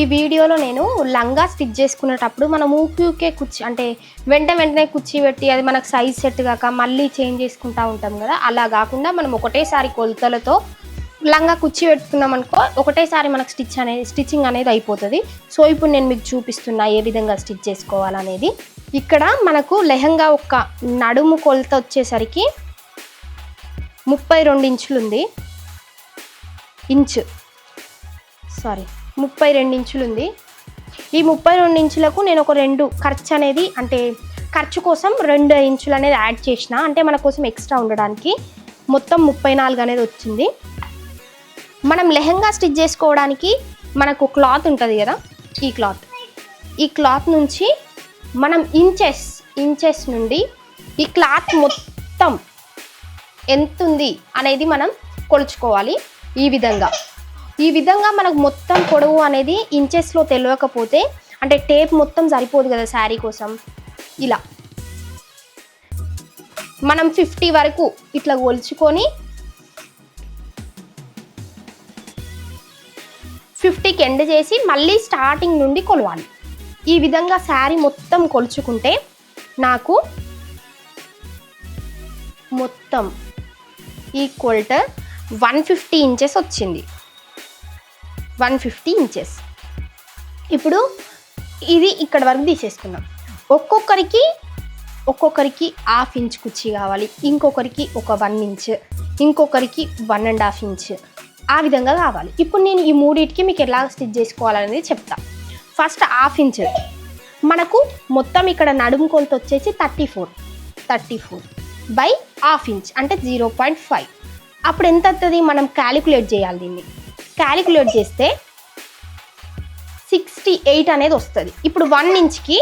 ఈ వీడియోలో నేను లంగా స్టిచ్ చేసుకునేటప్పుడు మనం ఊకే కుర్చీ అంటే వెంట వెంటనే కుర్చీ పెట్టి అది మనకు సైజ్ సెట్ కాక మళ్ళీ చేంజ్ చేసుకుంటా ఉంటాం కదా. అలా కాకుండా మనం ఒకటేసారి కొలతలతో లంగా కుర్చీ పెట్టుకున్నాం అనుకో ఒకటేసారి మనకు స్టిచ్ అనేది స్టిచ్చింగ్ అనేది అయిపోతుంది. సో ఇప్పుడు నేను మీకు చూపిస్తున్నా ఏ విధంగా స్టిచ్ చేసుకోవాలనేది. ఇక్కడ మనకు లెహంగా ఒక నడుము కొలత వచ్చేసరికి ముప్పై రెండు ఇంచులు ఉంది. ఇంచు. సారీ ముప్పై రెండు ఇంచులు ఉంది ఈ ముప్పై రెండు ఇంచులకు నేను ఒక రెండు ఖర్చు అనేది అంటే ఖర్చు కోసం రెండు ఇంచులు అనేది యాడ్ చేసిన అంటే మన కోసం ఎక్స్ట్రా ఉండడానికి మొత్తం ముప్పై నాలుగు అనేది వచ్చింది. మనం లెహంగా స్టిచ్ చేసుకోవడానికి మనకు క్లాత్ ఉంటుంది కదా ఈ క్లాత్. ఈ క్లాత్ నుంచి మనం ఇంచెస్ ఇంచెస్ నుండి ఈ క్లాత్ మొత్తం ఎంత ఉంది అనేది మనం కొలుచుకోవాలి ఈ విధంగా. ఈ విధంగా మనకు మొత్తం పొడవు అనేది ఇంచెస్లో తెలియకపోతే అంటే టేప్ మొత్తం సరిపోదు కదా శారీ కోసం. ఇలా. మనం ఫిఫ్టీ వరకు ఇట్లా కొలుచుకొని ఫిఫ్టీకి ఎండ్ చేసి మళ్ళీ స్టార్టింగ్ నుండి కొలవాలి. ఈ విధంగా శారీ మొత్తం కొలుచుకుంటే నాకు మొత్తం equal to one fifty inches వచ్చింది. వన్ ఫిఫ్టీ ఇంచెస్ ఇప్పుడు ఇది ఇక్కడ వరకు తీసేసుకున్నాం ఒక్కొక్కరికి ఒక్కొక్కరికి హాఫ్ ఇంచ్ కుర్చీ కావాలి. ఇంకొకరికి ఒక వన్ ఇంచ్ ఇంకొకరికి వన్ అండ్ హాఫ్ ఇంచ్ ఆ విధంగా కావాలి. ఇప్పుడు నేను ఈ మూడింటికి మీకు ఎలా స్టిచ్ చేసుకోవాలనేది చెప్తా. ఫస్ట్ హాఫ్ ఇంచ్ మనకు మొత్తం ఇక్కడ నడుము కొలత వచ్చేసి thirty four thirty four by half inch అంటే జీరో పాయింట్ ఫైవ్. అప్పుడు ఎంత అవుతుంది? మనం క్యాలిక్యులేట్ చేయాలి దీన్ని. క్యాలిక్యులేట్ చేస్తే సిక్స్టీ ఎయిట్ అనేది వస్తుంది. ఇప్పుడు వన్ ఇంచ్కి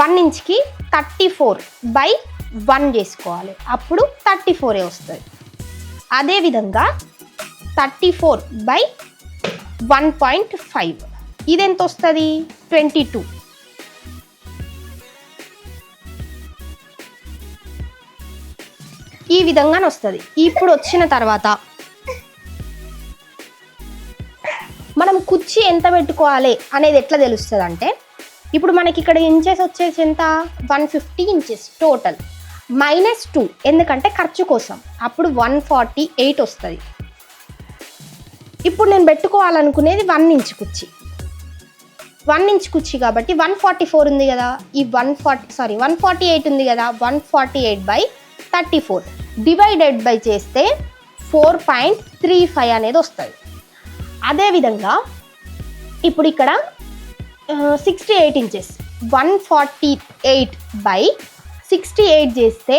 వన్ ఇంచ్కి థర్టీ ఫోర్ బై వన్ చేసుకోవాలి. అప్పుడు థర్టీ ఫోరే వస్తుంది. అదేవిధంగా thirty four by one point five ఇది ఎంత వస్తుంది? ట్వంటీ టూ ఈ విధంగానే వస్తుంది. ఇప్పుడు వచ్చిన తర్వాత మనం కుర్చీ ఎంత పెట్టుకోవాలి అనేది ఎట్లా తెలుస్తుంది అంటే ఇప్పుడు మనకి ఇక్కడ ఇంచెస్ వచ్చేసి ఎంత? One fifty inches total minus two ఎందుకంటే ఖర్చు కోసం. అప్పుడు వన్ ఫార్టీ ఎయిట్ వస్తుంది. ఇప్పుడు నేను పెట్టుకోవాలనుకునేది వన్ ఇంచ్ కుర్చీ. వన్ ఇంచ్ కుర్చీ కాబట్టి వన్ ఫార్టీ ఫోర్ ఉంది కదా. ఈ one forty sorry one forty eight ఉంది కదా. One forty eight by thirty four divided by చేస్తే ఫోర్ పాయింట్ త్రీ ఫైవ్ అనేది వస్తుంది. అదేవిధంగా ఇప్పుడు ఇక్కడ sixty eight inches one forty eight by sixty eight చేస్తే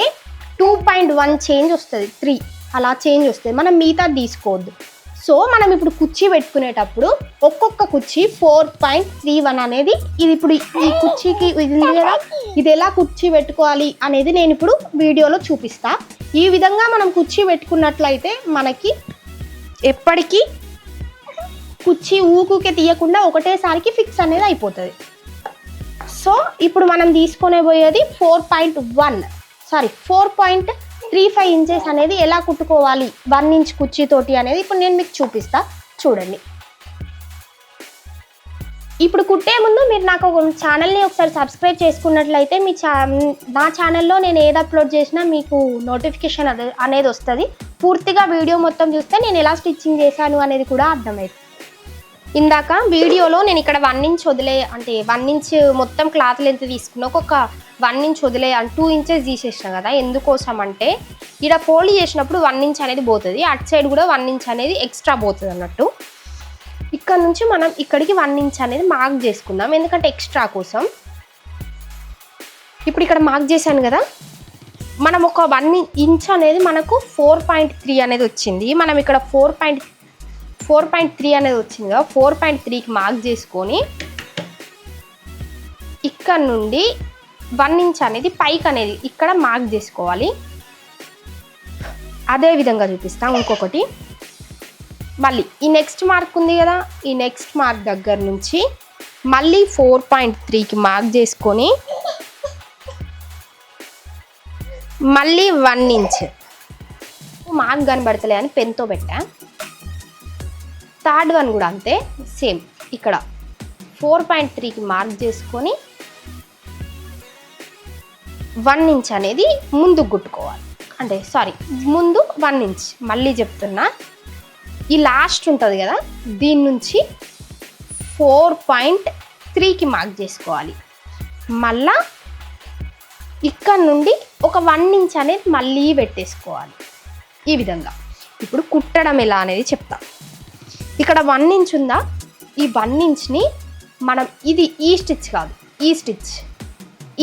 టూ పాయింట్ వన్ చేంజ్ వస్తుంది త్రీ అలా చేంజ్ వస్తుంది. మనం మిగతా తీసుకోవద్దు. సో మనం ఇప్పుడు కుర్చీ పెట్టుకునేటప్పుడు ఒక్కొక్క కుర్చీ ఫోర్ పాయింట్ త్రీ వన్ అనేది ఇది ఇప్పుడు ఈ కుర్చీకి ఇది కదా ఇది ఎలా కుర్చీ పెట్టుకోవాలి అనేది నేను ఇప్పుడు వీడియోలో చూపిస్తా. ఈ విధంగా మనం కుర్చీ పెట్టుకున్నట్లయితే మనకి ఎప్పటికీ కుచ్చి ఊకుకే తీయకుండా ఒకటేసారికి ఫిక్స్ అనేది అయిపోతుంది. సో ఇప్పుడు మనం తీసుకునే పోయేది four point one sorry four point three five inches అనేది ఎలా కుట్టుకోవాలి? వన్ ఇంచ్ కుర్చీతోటి అనేది ఇప్పుడు నేను మీకు చూపిస్తా. చూడండి. ఇప్పుడు కుట్టే ముందు మీరు నాకు ఒక ఛానల్ని ఒకసారి సబ్స్క్రైబ్ చేసుకున్నట్లయితే మీ ఛా నా ఛానల్లో నేను ఏది అప్లోడ్ చేసినా మీకు నోటిఫికేషన్ అనేది వస్తుంది. పూర్తిగా వీడియో మొత్తం చూస్తే నేను ఎలా స్టిచ్చింగ్ చేశాను అనేది కూడా అర్థమవుతుంది ఇందాక వీడియోలో నేను ఇక్కడ వన్ ఇంచ్ వదిలే అంటే వన్ ఇంచ్ మొత్తం క్లాత్ లెంత్ తీసుకున్నా ఒక వన్ ఇంచ్ వదిలే టూ ఇంచెస్ తీసేసిన కదా. ఎందుకోసం అంటే ఇక్కడ ఫోల్డ్ చేసినప్పుడు వన్ ఇంచ్ అనేది పోతుంది. అటు సైడ్ కూడా వన్ ఇంచ్ అనేది ఎక్స్ట్రా పోతుంది అన్నట్టు. ఇక్కడ నుంచి మనం ఇక్కడికి వన్ ఇంచ్ అనేది మార్క్ చేసుకుందాం. ఎందుకంటే ఎక్స్ట్రా కోసం. ఇప్పుడు ఇక్కడ మార్క్ చేశాను కదా. మనం ఒక వన్ ఇంచ్ అనేది మనకు ఫోర్ పాయింట్ త్రీ అనేది వచ్చింది. మనం ఇక్కడ four point four point three అనేది వచ్చింది కదా ఫోర్ పాయింట్ త్రీకి మార్క్ చేసుకొని ఇక్కడ నుండి వన్ ఇంచ్ అనేది పైకి అనేది ఇక్కడ మార్క్ చేసుకోవాలి. అదే విధంగా చూపిస్తాం ఇంకొకటి. మళ్ళీ ఈ నెక్స్ట్ మార్క్ ఉంది కదా ఈ నెక్స్ట్ మార్క్ దగ్గర నుంచి మళ్ళీ ఫోర్ పాయింట్ త్రీకి మార్క్ చేసుకొని మళ్ళీ వన్ ఇంచ్. మార్క్ కనబడతలే అని పెన్తో పెట్టా. థర్డ్ వన్ కూడా అంతే సేమ్. ఇక్కడ ఫోర్ పాయింట్ త్రీకి మార్క్ చేసుకొని వన్ ఇంచ్ అనేది ముందు గుట్టుకోవాలి అంటే సారీ ముందు వన్ ఇంచ్. మళ్ళీ చెప్తున్నా ఈ లాస్ట్ ఉంటుంది కదా దీని నుంచి ఫోర్ పాయింట్ త్రీకి మార్క్ చేసుకోవాలి. మళ్ళా ఇక్కడ నుండి ఒక వన్ ఇంచ్ అనేది మళ్ళీ పెట్టేసుకోవాలి. ఈ విధంగా. ఇప్పుడు కుట్టడం ఎలా అనేది చెప్తాం. ఇక్కడ వన్ ఇంచ్ ఉందా? ఈ వన్ ఇంచ్ని మనం ఇది ఈ స్టిచ్ కాదు ఈ స్టిచ్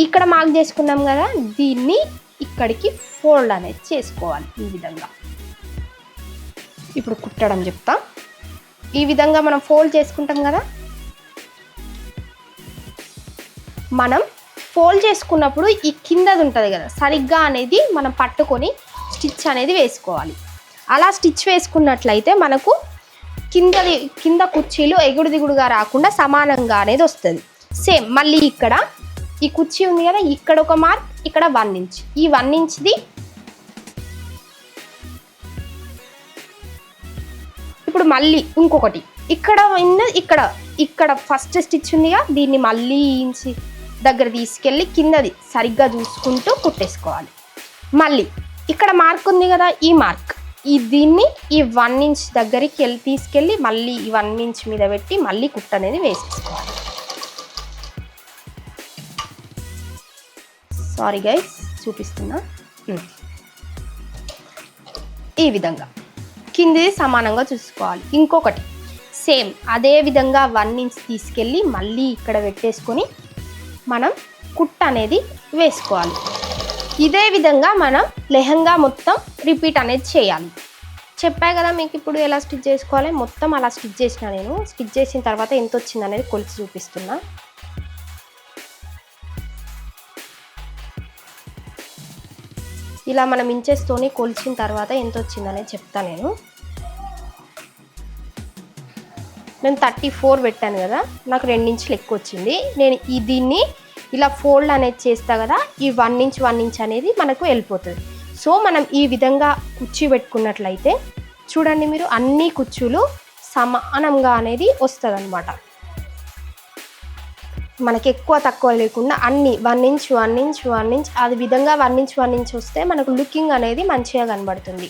ఇక్కడ మార్క్ చేసుకున్నాం కదా దీన్ని ఇక్కడికి ఫోల్డ్ అనేది చేసుకోవాలి ఈ విధంగా. ఇప్పుడు కుట్టడం చెప్తా. ఈ విధంగా మనం ఫోల్డ్ చేసుకుంటాం కదా? మనం ఫోల్డ్ చేసుకున్నప్పుడు ఈ కిందది ఉంటుంది కదా సరిగ్గా అనేది మనం పట్టుకొని స్టిచ్ అనేది వేసుకోవాలి. అలా స్టిచ్ వేసుకున్నట్లయితే మనకు కిందది కింద కుర్చీలు ఎగుడు దిగుడుగా రాకుండా సమానంగా అనేది వస్తుంది. సేమ్ మళ్ళీ ఇక్కడ ఈ కుర్చీ ఉంది కదా ఇక్కడ ఒక మార్క్ ఇక్కడ వన్ ఇంచ్. ఈ వన్ ఇంచ్ది ఇప్పుడు మళ్ళీ ఇంకొకటి. ఇక్కడ ఉన్న ఇక్కడ ఇక్కడ ఫస్ట్ స్టిచ్ ఉందిగా దీన్ని మళ్ళీ ఇంచి దగ్గర తీసుకెళ్ళి కిందది సరిగ్గా చూసుకుంటూ కుట్టేసుకోవాలి. మళ్ళీ ఇక్కడ మార్క్ ఉంది కదా ఈ మార్క్ ఈ దీన్ని ఈ వన్ ఇంచ్ దగ్గరికి వెళ్ళి తీసుకెళ్ళి మళ్ళీ ఈ వన్ ఇంచ్ మీద పెట్టి మళ్ళీ కుట్ట అనేది వేసేసుకోవాలి. సారీ గైస్ చూపిస్తున్నా. ఈ విధంగా. కింది సమానంగా చూసుకోవాలి. ఇంకొకటి సేమ్ అదే విధంగా వన్ ఇంచ్ తీసుకెళ్ళి మళ్ళీ ఇక్కడ పెట్టేసుకొని మనం కుట్ట అనేది వేసుకోవాలి. ఇదే విధంగా మనం లెహంగా మొత్తం రిపీట్ అనేది చేయాలి. చెప్పా కదా మీకు ఇప్పుడు ఎలా స్టిచ్ చేసుకోవాలి? మొత్తం అలా స్టిచ్ చేసిన నేను. స్టిచ్ చేసిన తర్వాత ఎంత వచ్చింది అనేది కొలిచి చూపిస్తున్నా. ఇలా మనం ఇంచెస్తోని కొలిచిన తర్వాత ఎంత వచ్చిందనేది చెప్తా నేను. నేను థర్టీ ఫోర్ పెట్టాను కదా. నాకు రెండించులు ఎక్కువ వచ్చింది నేను ఈ దీన్ని ఇలా ఫోల్డ్ అనేది చేస్తా కదా ఈ వన్ ఇంచ్ వన్ ఇంచ్ అనేది మనకు వెళ్ళిపోతుంది. సో మనం ఈ విధంగా కుర్చీ పెట్టుకున్నట్లయితే చూడండి మీరు అన్ని కుర్చీలు సమానంగా అనేది వస్తుంది అనమాట మనకి ఎక్కువ తక్కువ లేకుండా అన్ని one inch one inch one inch అది విధంగా వన్ ఇంచ్ వన్ ఇంచ్ వస్తే మనకు లుకింగ్ అనేది మంచిగా కనబడుతుంది.